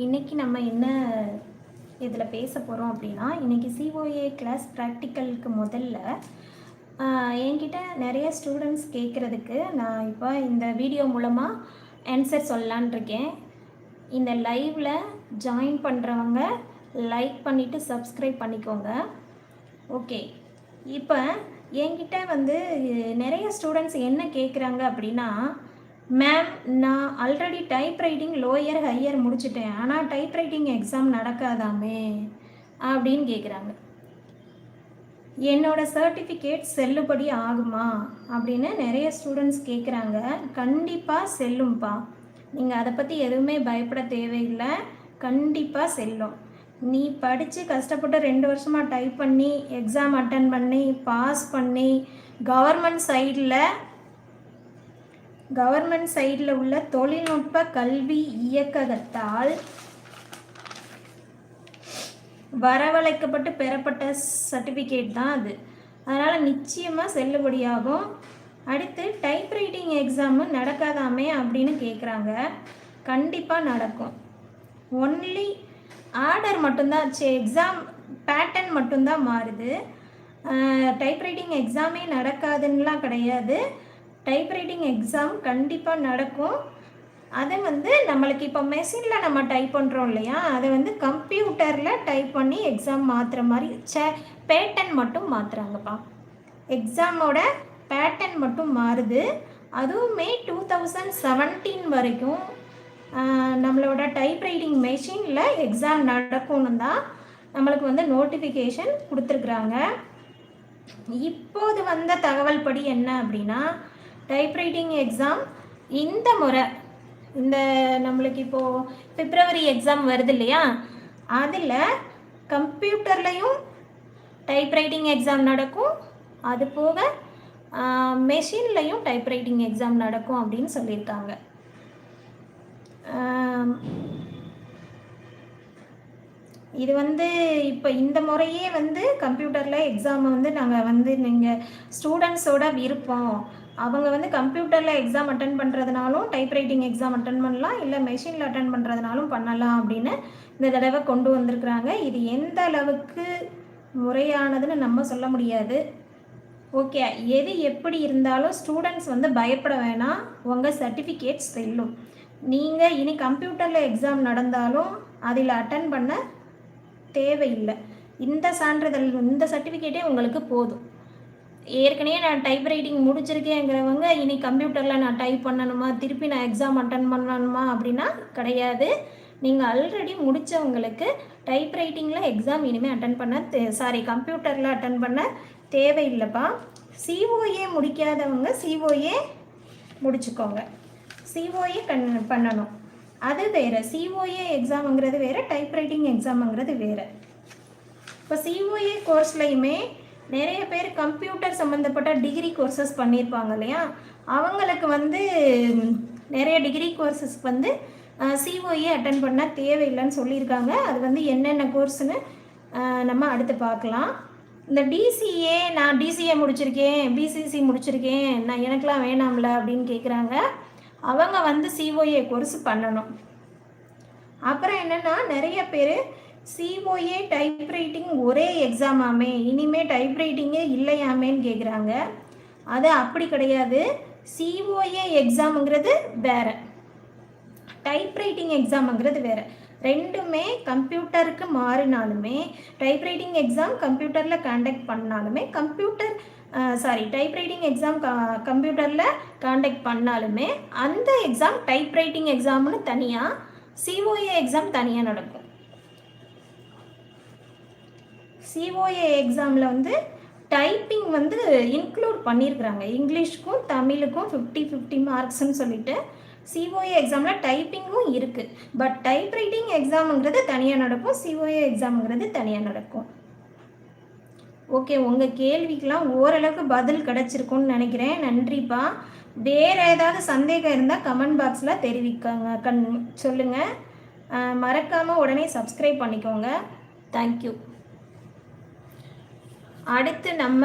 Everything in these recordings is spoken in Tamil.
இன்றைக்கி நம்ம என்ன இதில் பேச போகிறோம் அப்படின்னா இன்றைக்கி சிஓஏ கிளாஸ் ப்ராக்டிக்கலுக்கு முதல்ல என்கிட்ட நிறைய ஸ்டூடெண்ட்ஸ் கேட்குறதுக்கு நான் இப்போ இந்த வீடியோ மூலமாக ஆன்சர் சொல்லலான் இருக்கேன். இந்த லைவில் ஜாயின் பண்ணுறவங்க லைக் பண்ணிவிட்டு சப்ஸ்கிரைப் பண்ணிக்கோங்க. ஓகே இப்போ என்கிட்ட வந்து நிறைய ஸ்டூடெண்ட்ஸ் என்ன கேட்குறாங்க அப்படின்னா மேம் நான் ஆல்ரெடி டைப்ரைட்டிங் லோயர் ஹையர் முடிச்சிட்டேன். ஆனால் டைப் ரைட்டிங் எக்ஸாம் நடக்காதாமே அப்படின்னு கேட்குறாங்க என்னோட சர்டிஃபிகேட் செல்லுபடி ஆகுமா அப்படின்னு நிறைய ஸ்டூடெண்ட்ஸ் கேட்குறாங்க கண்டிப்பாக செல்லும்ப்பா நீங்கள் அதை பற்றி எதுவுமே பயப்பட தேவையில்லை. கண்டிப்பாக செல்லும். நீ படித்து கஷ்டப்பட்டு ரெண்டு வருஷமாக டைப் பண்ணி எக்ஸாம் அட்டன் பண்ணி பாஸ் பண்ணி கவர்மெண்ட் சைடில் கவர்மெண்ட் சைடில் உள்ள தொழில்நுட்ப கல்வி இயக்ககத்தால் வரவழைக்கப்பட்டு பெறப்பட்ட சர்டிஃபிகேட் தான் அது. அதனால் நிச்சயமாக செல்லுபடியாகும். அடுத்து டைப் ரைட்டிங் எக்ஸாமு நடக்காதாமே அப்படின்னு கேட்குறாங்க கண்டிப்பாக நடக்கும். ஒன்லி ஆர்டர் மட்டும்தான் சே எக்ஸாம் பேட்டர்ன் மட்டும்தான் மாறுது. டைப் ரைட்டிங் எக்ஸாமே நடக்காதுன்னெலாம் கிடையாது. டைப்ரைட்டிங் எக்ஸாம் கண்டிப்பாக நடக்கும். அதை வந்து நம்மளுக்கு இப்போ மெஷினில் நம்ம டைப் பண்ணுறோம் இல்லையா? அதை வந்து கம்ப்யூட்டரில் டைப் பண்ணி எக்ஸாம் மாற்றுற மாதிரி சே பேட்டன் மட்டும் மாற்றுறாங்கப்பா எக்ஸாமோட பேட்டன் மட்டும் மாறுது. அதுவுமே டூ தௌசண்ட் செவன்டீன் வரைக்கும் நம்மளோட டைப்ரைட்டிங் மெஷினில் எக்ஸாம் நடக்கும்னு தான் நம்மளுக்கு வந்து நோட்டிஃபிகேஷன் கொடுத்துருக்குறாங்க. இப்போது வந்த தகவல் படி என்ன அப்படின்னா டைப்ரைட்டிங் எக்ஸாம் இந்த முறை. இந்த நம்மளுக்கு இப்போது பிப்ரவரி எக்ஸாம் வருது இல்லையா? அதில் கம்ப்யூட்டர்லேயும் டைப்ரைட்டிங் எக்ஸாம் நடக்கும். அது போக மெஷின்லையும் டைப்ரைட்டிங் எக்ஸாம் நடக்கும் அப்படின்னு சொல்லியிருக்காங்க. இது வந்து இப்போ இந்த முறையே வந்து கம்ப்யூட்டரில் எக்ஸாமை வந்து நாங்கள் வந்து நீங்கள் ஸ்டூடெண்ட்ஸோட விருப்பம். அவங்க வந்து கம்ப்யூட்டரில் எக்ஸாம் அட்டன் பண்ணுறதுனாலும் டைப்ரைட்டிங் எக்ஸாம் அட்டன் பண்ணலாம் இல்லை மெஷினில் அட்டன் பண்ணுறதுனாலும் பண்ணலாம் அப்படின்னு இந்த தடவை கொண்டு வந்திருக்கிறாங்க. இது எந்த அளவுக்கு முறையானதுன்னு நம்ம சொல்ல முடியாது. ஓகே எது எப்படி இருந்தாலும் ஸ்டூடெண்ட்ஸ் வந்து பயப்பட வேணாம். உங்கள் சர்டிஃபிகேட்ஸ் செல்லும். நீங்கள் இனி கம்ப்யூட்டரில் எக்ஸாம் நடந்தாலும் அதில் அட்டன் பண்ண தேவையில்லை. இந்த சான்றிதழ் இந்த சர்டிஃபிகேட்டே உங்களுக்கு போதும். ஏற்கனவே நான் டைப் ரைட்டிங் முடிச்சிருக்கேங்கிறவங்க இனி கம்ப்யூட்டரில் நான் டைப் பண்ணணுமா திருப்பி நான் எக்ஸாம் அட்டன் பண்ணணுமா அப்படின்னா கிடையாது. நீங்கள் ஆல்ரெடி முடித்தவங்களுக்கு டைப் ரைட்டிங்கில் எக்ஸாம் இனிமேல் அட்டன் பண்ண தே சாரி கம்ப்யூட்டரில் அட்டன் பண்ண தேவையில்லைப்பா. சிஓஏ முடிக்காதவங்க சிஓஏ முடிச்சுக்கோங்க. சிஓஏ கண் பண்ணணும். அது வேறு சிஓஏ எக்ஸாமுங்கிறது வேறு டைப் ரைட்டிங் எக்ஸாமுங்கிறது வேறு. இப்போ சிஓஏ கோர்ஸ்லையுமே நிறைய பேர் கம்ப்யூட்டர் சம்மந்தப்பட்ட டிகிரி கோர்சஸ் பண்ணியிருப்பாங்க இல்லையா? அவங்களுக்கு வந்து நிறைய டிகிரி கோர்சஸ்க்கு வந்து சிஓஏ அட்டன் பண்ண தேவையில்லைன்னு சொல்லியிருக்காங்க. அது வந்து என்னென்ன கோர்ஸ்னு நம்ம அடுத்து பார்க்கலாம். இந்த டிசிஏ நான் டிசிஏ முடிச்சிருக்கேன் பிசிசி முடிச்சிருக்கேன் நான் எனக்கெலாம் வேணாம்ல அப்படின்னு கேட்குறாங்க அவங்க வந்து சிஓஏ கோர்ஸ் பண்ணணும். அப்புறம் என்னென்னா நிறைய பேர் சிஓஏ டைப்ரைட்டிங் ஒரே எக்ஸாமாமே இனிமே டைப்ரைட்டிங்கே இல்லையாமேன்னு கேட்குறாங்க அது அப்படி கிடையாது. சிஓஏ எக்ஸாமுங்கிறது வேற. டைப்ரைட்டிங் எக்ஸாமுங்கிறது வேற. ரெண்டுமே கம்ப்யூட்டருக்கு மாறினாலுமே டைப்ரைட்டிங் எக்ஸாம் கம்ப்யூட்டரில் கண்டக்ட் பண்ணாலுமே கம்ப்யூட்டர் சாரி டைப்ரைட்டிங் எக்ஸாம் கம்ப்யூட்டரில் காண்டக்ட் பண்ணாலுமே அந்த எக்ஸாம் டைப்ரைட்டிங் எக்ஸாம்னு தனியாக சிஓஏ எக்ஸாம் தனியாக நடக்கும். சிஓஏ எக்ஸாமில் வந்து டைப்பிங் வந்து இன்க்ளூட் பண்ணியிருக்கிறாங்க இங்கிலீஷ்க்கும் தமிழுக்கும் ஃபிஃப்டி ஃபிஃப்டி மார்க்ஸ்னு சொல்லிட்டு சிஓஏ எக்ஸாமில் டைப்பிங்கும் இருக்குது பட் டைப் ரைட்டிங் எக்ஸாமுங்கிறது தனியாக நடக்கும். சிஓஏ எக்ஸாமுங்கிறது தனியாக நடக்கும். ஓகே உங்கள் கேள்விக்கெலாம் ஓரளவுக்கு பதில் கிடச்சிருக்கும்னு நினைக்கிறேன். நன்றிப்பா. வேறு ஏதாவது சந்தேகம் இருந்தால் கமெண்ட் பாக்ஸில் தெரிவிக்காங்க. கண் சொல்லுங்கள் மறக்காமல் உடனே சப்ஸ்கிரைப் பண்ணிக்கோங்க. தேங்க்யூ அடுத்து நம்ம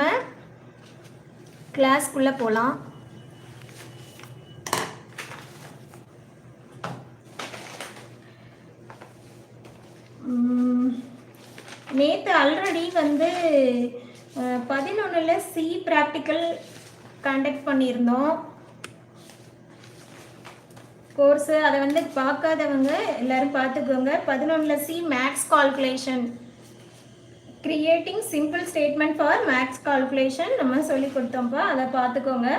கிளாஸ்க்குள்ளே போகலாம் நேற்று ஆல்ரெடி வந்து பதினொன்றில் சி ப்ராக்டிக்கல் கண்டக்ட் பண்ணியிருந்தோம். கோர்ஸு அதை வந்து பார்க்காதவங்க எல்லோரும் பார்த்துக்கோங்க. பதினொன்றில் C max calculation creating simple statement for max calculation நம்ம சொல்லி கொடுத்தோம்ப்பா அதை பார்த்துக்கோங்க.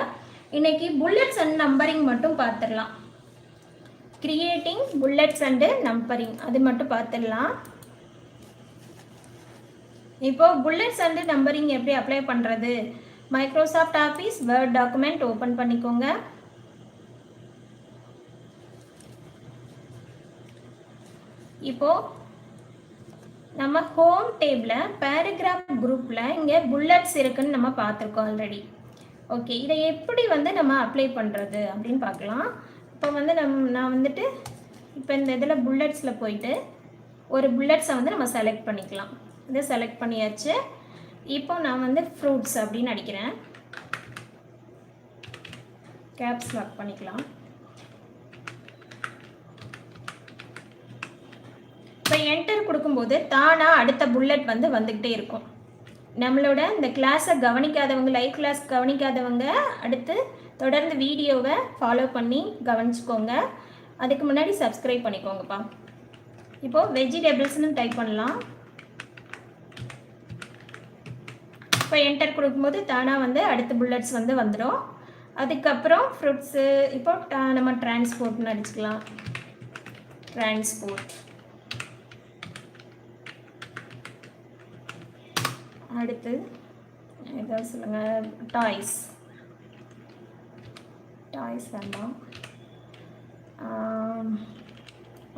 இன்னைக்கு புல்லட்ஸ் அண்ட் நம்பரிங் மட்டும் பார்த்துடலாம். கிரியேட்டிங் புல்லட்ஸ் அண்டு நம்பரிங் அது மட்டும் பார்த்துடலாம். இப்போ புல்லட்ஸ் அண்டு நம்பரிங் எப்படி அப்ளை பண்ணுறது Microsoft Office Word document open பண்ணிக்கோங்க. இப்போது நம்ம ஹோம் டேபிளில் பேராகிராஃப் குரூப்பில் இங்கே புல்லட்ஸ் இருக்குன்னு நம்ம பார்த்துருக்கோம் ஆல்ரெடி ஓகே இதை எப்படி வந்து நம்ம அப்ளை பண்ணுறது அப்படின்னு பார்க்கலாம். இப்போ வந்து நம் நான் வந்துட்டு இப்போ இந்த இதில் புல்லட்ஸில் போயிட்டு ஒரு புல்லட்ஸை வந்து நம்ம செலக்ட் பண்ணிக்கலாம். இதை செலக்ட் பண்ணியாச்சு. இப்போ நான் வந்து ஃப்ரூட்ஸ் அப்படின்னு அடிக்கிறேன். கேப்ஸ் லாக் பண்ணிக்கலாம். இப்போ என்டர் கொடுக்கும்போது தானாக அடுத்த புல்லட் வந்து வந்துக்கிட்டே இருக்கும். நம்மளோட இந்த கிளாஸை கவனிக்காதவங்க லைவ் கிளாஸ் கவனிக்காதவங்க அடுத்து தொடர்ந்து வீடியோவை ஃபாலோ பண்ணி கவனிச்சுக்கோங்க. அதுக்கு முன்னாடி சப்ஸ்கிரைப் பண்ணிக்கோங்கப்பா. இப்போது வெஜிடபிள்ஸ்னு டைப் பண்ணலாம். இப்போ என்டர் கொடுக்கும்போது தானாக வந்து அடுத்த புல்லட்ஸ் வந்து வந்துடும். அதுக்கப்புறம் ஃப்ரூட்ஸு இப்போ நம்ம டிரான்ஸ்போர்ட்னு அடிச்சுக்கலாம் டிரான்ஸ்போர்ட் அடுத்து இதை சொல்லுங்கள் டாய்ஸ். டாய்ஸ் வேண்டாம்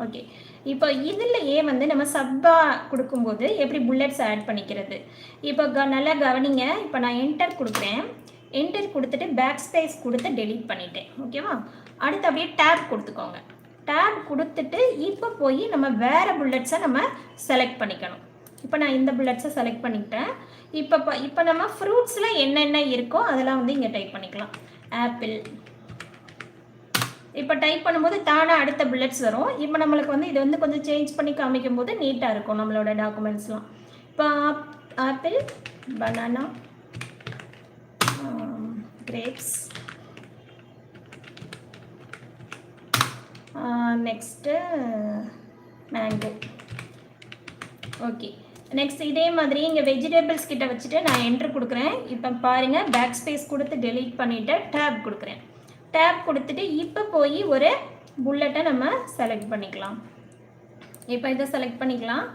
ஓகே. இப்போ இதுலையே வந்து நம்ம சப்பா கொடுக்கும்போது எப்படி புல்லட்ஸ் ஆட் பண்ணிக்கிறது? இப்போ க நல்லா கவனிங்க. இப்போ நான் என்டர் கொடுக்குறேன். என்டர் கொடுத்துட்டு பேக் ஸ்பேஸ் கொடுத்து டெலீட் பண்ணிட்டேன். ஓகேவா அடுத்து அப்படியே டேப் கொடுத்துக்கோங்க. டேப் கொடுத்துட்டு இப்போ போய் நம்ம வேறு புல்லட்ஸை நம்ம செலக்ட் பண்ணிக்கணும். இப்போ நான் இந்த புல்லட்ஸை செலக்ட் பண்ணிக்கிட்டேன். இப்போ இப்போ இப்போ நம்ம ஃப்ரூட்ஸில் என்னென்ன இருக்கோ அதெல்லாம் வந்து இங்கே டைப் பண்ணிக்கலாம். ஆப்பிள் இப்போ டைப் பண்ணும்போது தானாக அடுத்த புல்லட்ஸ் வரும். இப்போ நம்மளுக்கு வந்து இது வந்து கொஞ்சம் சேஞ்ச் பண்ணி காமிக்கும் போது நீட்டாக இருக்கும் நம்மளோட டாக்குமெண்ட்ஸ்லாம் இப்போ apple banana grapes next mango okay next இதே மாதிரி இங்கே வெஜிடபிள்ஸ் கிட்ட வச்சுட்டு நான் என்ட்ரு கொடுக்குறேன். இப்போ பாருங்கள் பேக் ஸ்பேஸ் கொடுத்து டெலீட் பண்ணிவிட்டு டேப் கொடுக்குறேன். டேப் கொடுத்துட்டு இப்போ போய் ஒரு புல்லட்டை நம்ம செலக்ட் பண்ணிக்கலாம். இப்போ இதை செலக்ட் பண்ணிக்கலாம்.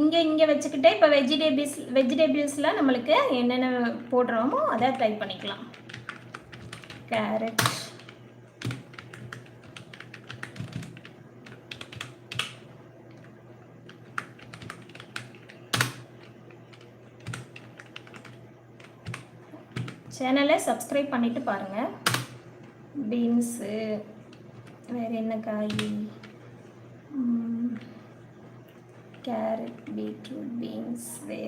இங்கே இங்கே வச்சுக்கிட்டே இப்போ வெஜிடபிள்ஸ் வெஜிடபிள்ஸில் நம்மளுக்கு என்னென்ன போடுறோமோ அதை ட்ரை பண்ணிக்கலாம். கேரட் சேனலை சப்ஸ்கிரைப் பண்ணிவிட்டு பாருங்கள் பீன்ஸு வேறு என்ன காய்? கேரட் பீட்ரூட் பீன்ஸ் வே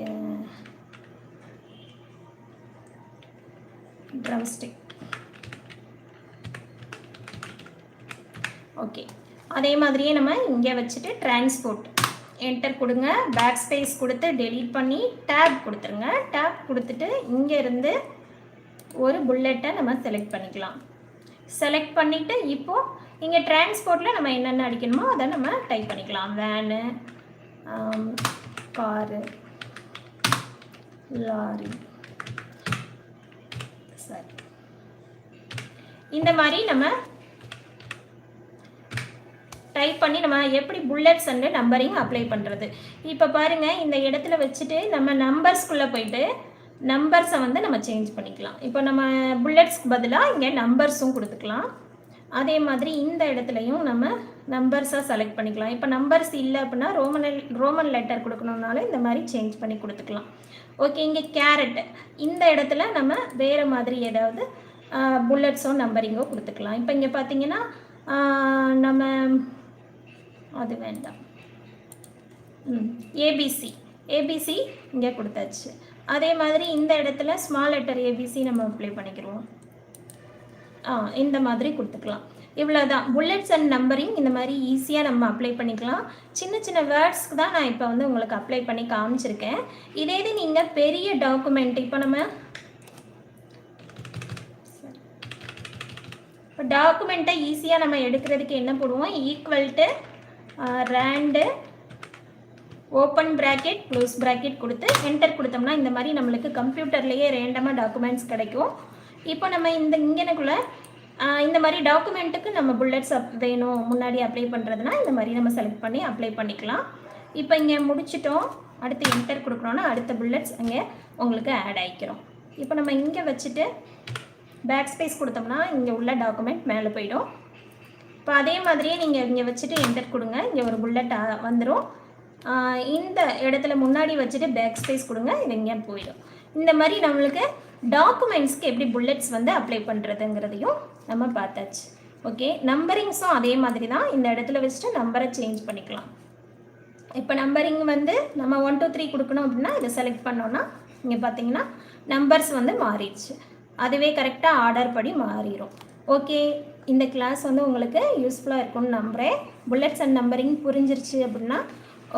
ட்ரம்ஸ்டிக். ஓகே. அதே மாதிரியே நம்ம இங்கே வச்சுட்டு டிரான்ஸ்போர்ட். என்டர் கொடுங்க. பேக் ஸ்பேஸ் கொடுத்து டெலீட் பண்ணி டேப் கொடுத்துருங்க. டேப் கொடுத்துட்டு இங்கே இருந்து ஒரு புல்லட்டை நம்ம செலக்ட் பண்ணிக்கலாம். செலக்ட் பண்ணிவிட்டு இப்போது இங்கே டிரான்ஸ்போர்ட்டில் நம்ம என்னென்ன அடிக்கணுமோ அதை நம்ம டைப் பண்ணிக்கலாம். வேனு காரு லாரி சரி இந்த மாதிரி நம்ம டைப் பண்ணி நம்ம எப்படி புல்லட்ஸ் அண்டு நம்பரிங் அப்ளை பண்ணுறது இப்போ பாருங்கள் இந்த இடத்துல வச்சுட்டு நம்ம நம்பர்ஸ்குள்ளே போயிட்டு நம்பர்ஸை வந்து நம்ம சேஞ்ச் பண்ணிக்கலாம். இப்போ நம்ம புல்லட்ஸ்க்கு பதிலாக இங்கே நம்பர்ஸும் கொடுத்துக்கலாம். அதே மாதிரி இந்த இடத்துலையும் நம்ம நம்பர்ஸாக செலக்ட் பண்ணிக்கலாம். இப்போ நம்பர்ஸ் இல்லை அப்படின்னா ரோமன் ரோமன் லெட்டர் கொடுக்கணுன்னாலும் இந்த மாதிரி சேஞ்ச் பண்ணி கொடுத்துக்கலாம். ஓகே இங்கே கேரட் இந்த இடத்துல நம்ம வேறு மாதிரி ஏதாவது புல்லட்ஸோ நம்பரிங்கோ கொடுத்துக்கலாம். இப்போ இங்கே பார்த்தீங்கன்னா நம்ம அது வேண்டாம். ம் ஏபிசி ஏபிசி இங்கே கொடுத்தாச்சு. அதே மாதிரி இந்த இடத்துல ஸ்மால் லெட்டர் ஏபிசி நம்ம அப்ளை பண்ணிக்கிறோம் ஆ இந்த மாதிரி கொடுத்துக்கலாம். இவ்வளோ தான் புல்லட்ஸ் அண்ட் நம்பரிங் இந்த மாதிரி ஈஸியாக நம்ம அப்ளை பண்ணிக்கலாம். சின்ன சின்ன வேர்ட்ஸ்க்கு தான் நான் இப்போ வந்து உங்களுக்கு அப்ளை பண்ணி காமிச்சிருக்கேன். இதே இது நீங்கள் பெரிய டாக்குமெண்ட் இப்போ நம்ம இப்போ டாக்குமெண்ட்டை ஈஸியாக நம்ம எடுக்கிறதுக்கு என்ன போடுவோம்? Equal to rand open bracket close bracket கொடுத்து என்டர் கொடுத்தோம்னா இந்த மாதிரி நம்மளுக்கு கம்ப்யூட்டர்லேயே ரேண்டமாக டாக்குமெண்ட்ஸ் கிடைக்கும். இப்போ நம்ம இந்த இங்கனக்குள்ளே இந்த மாதிரி டாக்குமெண்ட்டுக்கு நம்ம புல்லட்ஸ் அப் வேணும் முன்னாடி அப்ளை பண்ணுறதுனா இந்த மாதிரி நம்ம செலக்ட் பண்ணி அப்ளை பண்ணிக்கலாம். இப்போ இங்கே முடிச்சிட்டோம். அடுத்து என்டர் கொடுக்குறோன்னா அடுத்த புல்லட்ஸ் அங்கே உங்களுக்கு ஆட் ஆகிக்கிறோம் இப்போ நம்ம இங்கே வச்சுட்டு பேக் ஸ்பேஸ் கொடுத்தோம்னா இங்கே உள்ள டாக்குமெண்ட் மேலே போயிடும். இப்போ அதே மாதிரியே நீங்கள் இங்கே வச்சுட்டு என்டர் கொடுங்க. இங்கே ஒரு புல்லட் வந்துடும் இந்த இடத்துல முன்னாடி வச்சுட்டு பேக் ஸ்பேஸ் கொடுங்க இது இங்கே போயிடும். இந்த மாதிரி நம்மளுக்கு டாக்குமெண்ட்ஸ்க்கு எப்படி புல்லட்ஸ் வந்து அப்ளை பண்ணுறதுங்கிறதையும் நம்ம பார்த்தாச்சு. ஓகே நம்பரிங்ஸும் அதே மாதிரி தான். இந்த இடத்துல வச்சுட்டு நம்பரை சேஞ்ச் பண்ணிக்கலாம். இப்போ நம்பரிங் வந்து நம்ம ஒன் டூ த்ரீ கொடுக்கணும் அப்படின்னா இதை செலக்ட் பண்ணோன்னா இங்கே பார்த்தீங்கன்னா நம்பர்ஸ் வந்து மாறிடுச்சு. அதுவே கரெக்டாக ஆர்டர் படி மாறிடும் ஓகே இந்த கிளாஸ் வந்து உங்களுக்கு யூஸ்ஃபுல்லாக இருக்கும்னு நம்புகிறேன் புல்லட்ஸ் அண்ட் நம்பரிங் புரிஞ்சிருச்சு அப்படின்னா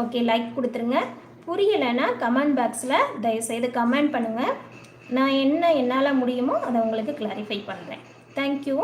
ஓகே லைக் கொடுத்துருங்க. புரியலைன்னா கமெண்ட் பாக்ஸில் தயவுசெய்து கமெண்ட் பண்ணுங்கள் நான் என்ன என்னால் முடியுமோ அதை உங்களுக்கு கிளாரிஃபை பண்ணுறேன் தேங்க்யூ